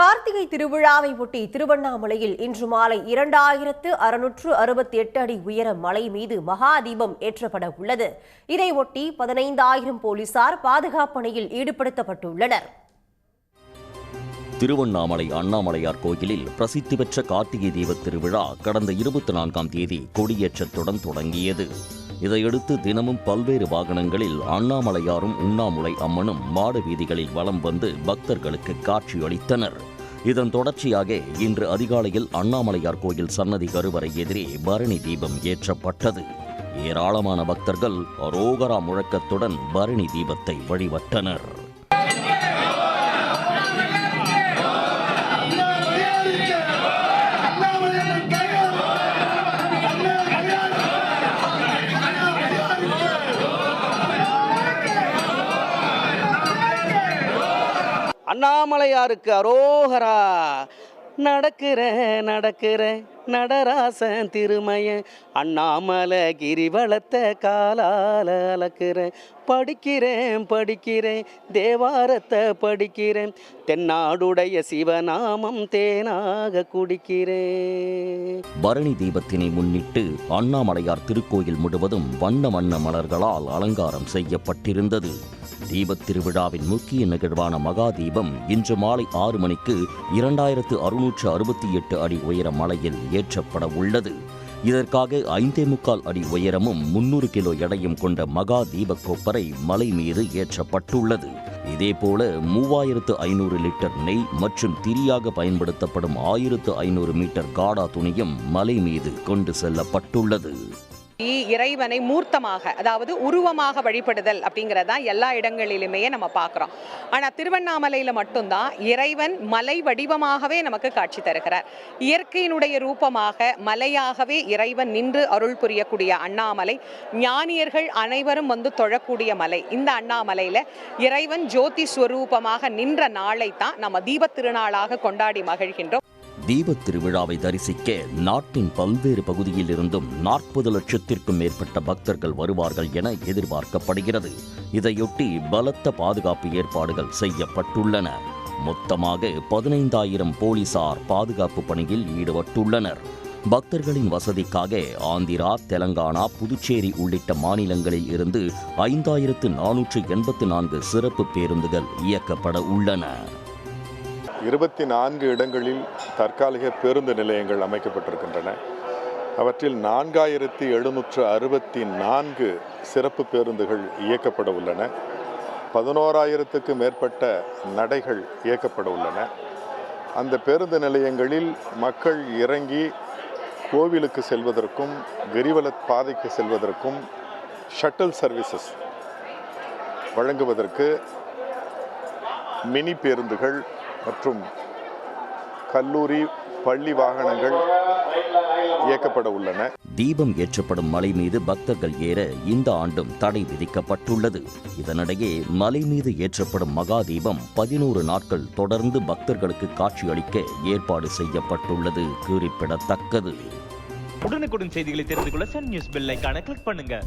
கார்த்திகை திருவிழாவை ஒட்டி திருவண்ணாமலையில் இன்று மாலை இரண்டாயிரத்து அறுநூற்று அறுபத்தி எட்டு அடி உயர மலை மீது மகா தீபம் ஏற்றப்பட உள்ளது. இதை ஒட்டி பதினைந்தாயிரம் போலீசார் பாதுகாப்பு பணியில் ஈடுபடுத்தப்பட்டுள்ளனர். திருவண்ணாமலை அண்ணாமலையார் கோயிலில் பிரசித்தி பெற்ற கார்த்திகை தீபத் திருவிழா கடந்த இருபத்தி நான்காம் தேதி கொடியேற்றத்துடன் தொடங்கியது. இதையடுத்து தினமும் பல்வேறு வாகனங்களில் அண்ணாமலையாரும் உண்ணாமுலை அம்மனும் மாட வீதிகளில் வலம் வந்து பக்தர்களுக்கு காட்சியளித்தனர் இதன் தொடர்ச்சியாக இன்று அதிகாலையில் அண்ணாமலையார் கோயில் சன்னதி கருவறை எதிரே பரணி தீபம் ஏற்றப்பட்டது ஏராளமான பக்தர்கள் அரோகரா முழக்கத்துடன் பரணி தீபத்தை வழிபட்டனர் அண்ணாமலையாருக்கு அரோகரா. நடக்கிற நடக்கிற நடராசன் திருமய. அண்ணாமலை கிரிவலத்தை காலால் அளக்கிறேன் படிக்கிறேன் படிக்கிறேன் தேவாரத்தை படிக்கிறேன். தென்னாடுடைய சிவநாமம் தேனாக குடிக்கிறேன். பரணி தீபத்தினை முன்னிட்டு அண்ணாமலையார் திருக்கோயில் முழுவதும் வண்ண வண்ண மலர்களால் அலங்காரம் செய்யப்பட்டிருந்தது. தீபத் திருவிழாவின் முக்கிய நிகழ்வான மகா தீபம் இன்று மாலை ஆறு மணிக்கு இரண்டாயிரத்து அறுநூற்று அறுபத்தி எட்டு அடி உயர மலையில் ஏற்றப்பட உள்ளது. இதற்காக ஐந்தே முக்கால் அடி உயரமும் முன்னூறு கிலோ எடையும் கொண்ட மகா தீபக் கொப்பரை மலை மீது ஏற்றப்பட்டுள்ளது. இதேபோல மூவாயிரத்து ஐநூறு லிட்டர் நெய் மற்றும் திரியாக பயன்படுத்தப்படும் ஆயிரத்து ஐநூறு மீட்டர் காடா துணியும் மலை மீது கொண்டு செல்லப்பட்டுள்ளது. இறைவனை மூர்த்தமாக அதாவது உருவமாக வழிபடுதல் அப்படிங்கிறதா எல்லா இடங்களிலுமே நம்ம பார்க்குறோம். ஆனால் திருவண்ணாமலையில் மட்டும்தான் இறைவன் மலை வடிவமாகவே நமக்கு காட்சி தருகிறார். இயற்கையினுடைய ரூபமாக மலையாகவே இறைவன் நின்று அருள் புரியக்கூடிய அண்ணாமலை ஞானியர்கள் அனைவரும் வந்து தொழக்கூடிய மலை. இந்த அண்ணாமலையில் இறைவன் ஜோதி ஸ்வரூபமாக நின்ற நாளை தான் நம்ம தீபத் திருநாளாக கொண்டாடி மகிழ்கின்றோம். தீபத் திருவிழாவை தரிசிக்க நாட்டின் பல்வேறு பகுதியில் இருந்தும் நாற்பது லட்சத்திற்கும் மேற்பட்ட பக்தர்கள் வருவார்கள் என எதிர்பார்க்கப்படுகிறது. இதையொட்டி பலத்த பாதுகாப்பு ஏற்பாடுகள் செய்யப்பட்டுள்ளன. மொத்தமாக பதினைந்தாயிரம் போலீசார் பாதுகாப்பு பணியில் ஈடுபட்டுள்ளனர். பக்தர்களின் வசதிக்காக ஆந்திரா தெலங்கானா புதுச்சேரி உள்ளிட்ட மாநிலங்களில் இருந்து ஐந்தாயிரத்து நானூற்று எண்பத்து நான்கு சிறப்பு பேருந்துகள் இயக்கப்பட உள்ளன. இருபத்தி நான்கு இடங்களில் தற்காலிக பேருந்து நிலையங்கள் அமைக்கப்பட்டிருக்கின்றன. அவற்றில் நான்காயிரத்தி எழுநூற்று அறுபத்தி நான்கு சிறப்பு பேருந்துகள் இயக்கப்பட உள்ளன. பதினோராயிரத்துக்கு மேற்பட்ட நடைகள் இயக்கப்பட உள்ளன. அந்த பேருந்து நிலையங்களில் மக்கள் இறங்கி கோவிலுக்கு செல்வதற்கும் கிரிவல பாதைக்கு செல்வதற்கும் ஷட்டில் சர்வீசஸ் வழங்குவதற்கு மினி பேருந்துகள் மற்றும் கல்லூரி பள்ளி வாகனங்கள் இயக்கப்பட உள்ளன. தீபம் ஏற்றப்படும் மலை மீது பக்தர்கள் ஏற இந்த ஆண்டும் தடை விதிக்கப்பட்டுள்ளது. இதனிடையே மலை மீது ஏற்றப்படும் மகா தீபம் பதினோரு நாட்கள் தொடர்ந்து பக்தர்களுக்கு காட்சியளிக்க ஏற்பாடு செய்யப்பட்டுள்ளது. குறிப்பிடத்தக்கது. உடனுக்குடன் செய்திகளை தெரிந்து கொள்ள சன் நியூஸ் பெல் ஐகானை கிளிக் பண்ணுங்க.